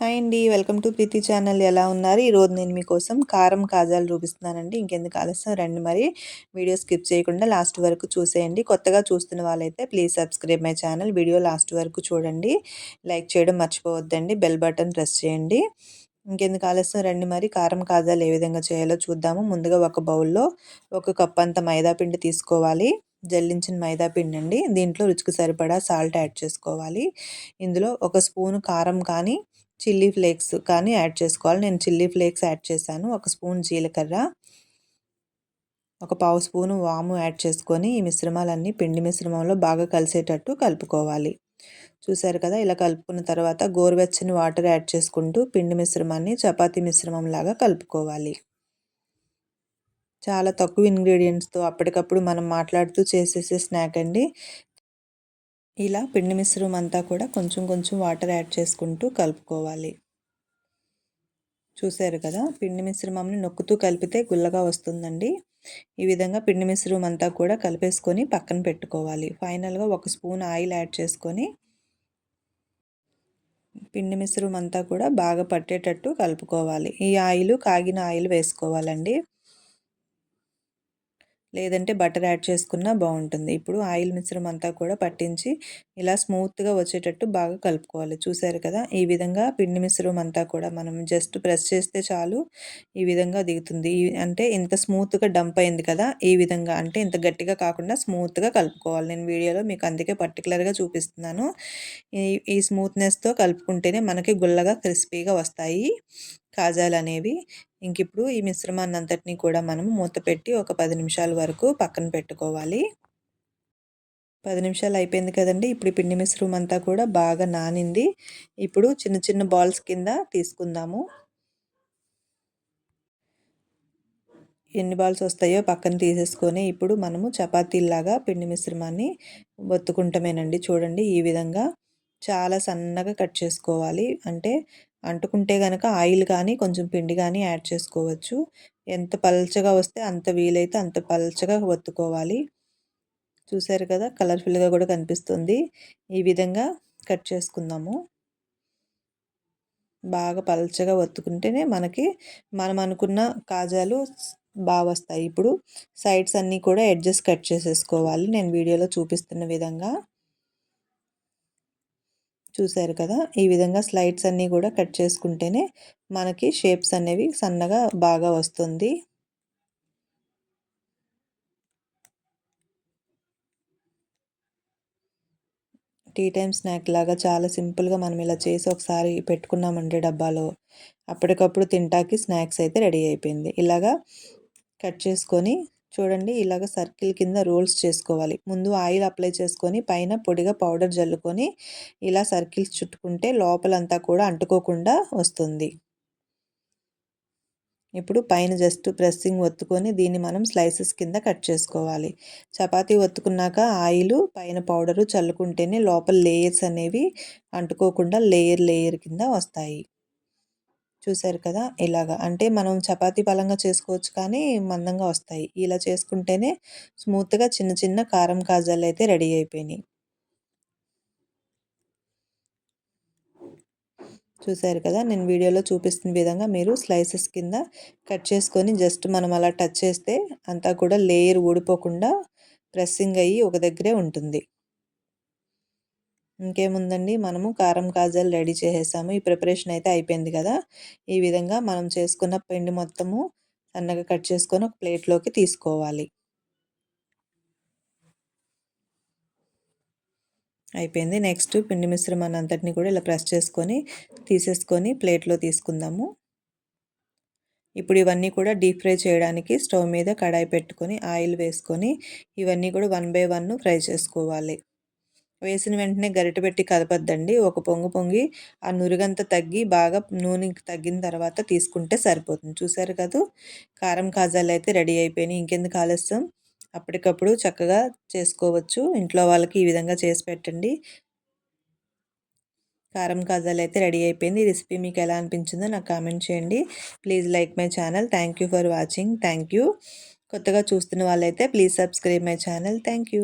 Hi అండి welcome to Preethi channel. ఎలా ఉన్నారు? ఈరోజు నేను మీకోసం కారం కాజాలు చూపిస్తున్నానండి ఇంకెందుకు ఆలస్యం? రండి మరి. వీడియో స్కిప్ చేయకుండా లాస్ట్ వరకు చూసేయండి. కొత్తగా చూస్తున్న వాళ్ళైతే please subscribe my channel. Video last వరకు చూడండి. లైక్ చేయడం మర్చిపోవద్దండి. బెల్ బటన్ ప్రెస్ చేయండి. ఇంకెందుకు ఆలస్యం? రండి మరి. కారం కాజాలు ఏ విధంగా చేయాలో చూద్దాము. ముందుగా ఒక బౌల్లో ఒక కప్ అంత మైదా పిండి తీసుకోవాలి. జల్లించిన మైదా పిండి అండి దీంట్లో రుచికి సరిపడా సాల్ట్ యాడ్ చేసుకోవాలి. ఇందులో ఒక స్పూను కారం కానీ చిల్లీ ఫ్లేక్స్ కానీ యాడ్ చేసుకోవాలి. నేను చిల్లీ ఫ్లేక్స్ యాడ్ చేశాను. ఒక స్పూన్ జీలకర్ర ఒక పావు స్పూను వాము యాడ్ చేసుకొని ఈ మిశ్రమాలన్నీ పిండి మిశ్రమంలో బాగా కలిసేటట్టు కలుపుకోవాలి. చూశారు కదా ఇలా కలుపుకున్న తర్వాత గోరువెచ్చని వాటర్ యాడ్ చేసుకుంటూ పిండి మిశ్రమాన్ని చపాతీ మిశ్రమం లాగా కలుపుకోవాలి. చాలా తక్కువ ఇంగ్రీడియంట్స్తో అప్పటికప్పుడు మనం మాట్లాడుతూ చేసేసే స్నాక్ అండి. ఇలా పిండి మిశ్రమం అంతా కూడా కొంచెం కొంచెం వాటర్ యాడ్ చేసుకుంటూ కలుపుకోవాలి. చూసారు కదా? పిండి మిశ్రమంని నొక్కుతూ కలిపితే గుల్లగా వస్తుందండి. ఈ విధంగా పిండి మిశ్రమం అంతా కూడా కలిపేసుకొని పక్కన పెట్టుకోవాలి. ఫైనల్గా ఒక స్పూన్ ఆయిల్ యాడ్ చేసుకొని పిండి మిశ్రమం అంతా కూడా బాగా పట్టేటట్టు కలుపుకోవాలి. ఈ ఆయిల్ కాగిన ఆయిల్ వేసుకోవాలండి. లేదంటే బటర్ యాడ్ చేసుకున్నా బాగుంటుంది. ఇప్పుడు ఆయిల్ మిశ్రమం అంతా కూడా పట్టించి ఇలా స్మూత్గా వచ్చేటట్టు బాగా కలుపుకోవాలి. చూసారు కదా? ఈ విధంగా పిండి మిశ్రమం అంతా కూడా మనం జస్ట్ ప్రెస్ చేస్తే చాలు ఈ విధంగా దిగుతుంది. అంటే ఇంత స్మూత్గా డంప్ అయింది కదా? ఈ విధంగా అంటే ఇంత గట్టిగా కాకుండా స్మూత్గా కలుపుకోవాలి. నేను వీడియోలో మీకు అందుకే పర్టికులర్గా చూపిస్తున్నాను. ఈ ఈ స్మూత్నెస్తో కలుపుకుంటేనే మనకి గుల్లగా క్రిస్పీగా వస్తాయి. కాజాలు అనేవి ఇంక ఇప్పుడు ఈ మిశ్రమాన్ని అంతటినీ కూడా మనం మూత పెట్టి ఒక పది నిమిషాల వరకు పక్కన పెట్టుకోవాలి. పది నిమిషాలు అయిపోయింది కదండి. ఇప్పుడు పిండి మిశ్రమం అంతా కూడా బాగా నానింది. ఇప్పుడు చిన్న చిన్న బాల్స్ కింద తీసుకుందాము. ఎన్ని బాల్స్ వస్తాయో పక్కన తీసేసుకొని ఇప్పుడు మనము చపాతీలాగా పిండి మిశ్రమాన్ని ఒత్తుకుంటామేనండి. చూడండి ఈ విధంగా చాలా సన్నగా కట్ చేసుకోవాలి. అంటే అంటుకుంటే కనుక ఆయిల్ కానీ కొంచెం పిండి కానీ యాడ్ చేసుకోవచ్చు. ఎంత పలచగా వస్తే అంత వీలైతే అంత పలచగా ఒత్తుకోవాలి. చూసారు కదా కలర్ఫుల్గా కూడా కనిపిస్తుంది. ఈ విధంగా కట్ చేసుకుందాము. బాగా పలచగా ఒత్తుకుంటేనే మనకి మనం అనుకున్న కాజాలు బాగా వస్తాయి. ఇప్పుడు సైడ్స్ అన్నీ కూడా ఎడ్జెస్ కట్ చేసేసుకోవాలి. నేను వీడియోలో చూపిస్తున్న విధంగా. చూశారు కదా? ఈ విధంగా స్లైడ్స్ అన్నీ కూడా కట్ చేసుకుంటేనే మనకి షేప్స్ అనేవి సన్నగా బాగా వస్తుంది. టీ టైమ్ స్నాక్ లాగా చాలా సింపుల్గా మనం ఇలా చేసి ఒకసారి పెట్టుకున్నామండి డబ్బాలో. అప్పటికప్పుడు తింటాకి స్నాక్స్ అయితే రెడీ అయిపోయింది. ఇలాగా కట్ చేసుకొని చూడండి ఇలాగ సర్కిల్ కింద రోల్స్ చేసుకోవాలి. ముందు ఆయిల్ అప్లై చేసుకొని పైన పొడిగా పౌడర్ జల్లుకొని ఇలా సర్కిల్స్ చుట్టుకుంటే లోపలంతా కూడా అంటుకోకుండా వస్తుంది. ఇప్పుడు పైన జస్ట్ ప్రెస్సింగ్ ఒత్తుకొని దీన్ని మనం స్లైసెస్ కింద కట్ చేసుకోవాలి. చపాతీ ఒత్తుకున్నాక ఆయిల్ పైన పౌడరు చల్లుకుంటేనే లోపల లేయర్స్ అనేవి అంటుకోకుండా లేయర్ లేయర్ కింద వస్తాయి. చూసారు కదా! ఇలాగా. అంటే మనం చపాతీ పలంగా చేసుకోవచ్చు కానీ మందంగా వస్తాయి. ఇలా చేసుకుంటేనే స్మూత్గా చిన్న చిన్న కారం కాజాలు అయితే రెడీ అయిపోయినాయి. చూసారు కదా! నేను వీడియోలో చూపిస్తున్న విధంగా మీరు స్లైసెస్ కింద కట్ చేసుకొని జస్ట్ మనం అలా టచ్ చేస్తే అంతా కూడా లేయర్ ఊడిపోకుండా ప్రెస్సింగ్ అయ్యి ఒక దగ్గరే ఉంటుంది. ఇంకేముందండి? మనము కారం కాజాలు రెడీ చేసేసాము. ఈ ప్రిపరేషన్ అయితే అయిపోయింది కదా! ఈ విధంగా మనం చేసుకున్న పిండి మొత్తము సన్నగా కట్ చేసుకొని ఒక ప్లేట్లోకి తీసుకోవాలి. అయిపోయింది. నెక్స్ట్ పిండి మిశ్రమాన్ని అంతటిని కూడా ఇలా ప్రెస్ చేసుకొని తీసేసుకొని ప్లేట్లో తీసుకుందాము. ఇప్పుడు ఇవన్నీ కూడా డీప్ ఫ్రై చేయడానికి స్టవ్ మీద కడాయి పెట్టుకొని ఆయిల్ వేసుకొని ఇవన్నీ కూడా వన్ బై వన్ ఫ్రై చేసుకోవాలి. వేసిన వెంటనే గరిట పెట్టి కదపద్దండి. ఒక పొంగు పొంగి ఆ నురుగంతా తగ్గి బాగా నూనె తగ్గిన తర్వాత తీసుకుంటే సరిపోతుంది. చూసారు కదా? కారం కాజాలు అయితే రెడీ అయిపోయినాయి. ఇంకెందుకు ఆలస్యం? అప్పటికప్పుడు చక్కగా చేసుకోవచ్చు. ఇంట్లో వాళ్ళకి ఈ విధంగా చేసి పెట్టండి. కారం కాజాలు అయితే రెడీ అయిపోయింది. ఈ రెసిపీ మీకు ఎలా అనిపించిందో నాకు కామెంట్ చేయండి. Please like my channel. Thank for watching. Thank కొత్తగా చూస్తున్న వాళ్ళైతే please subscribe my channel. Thank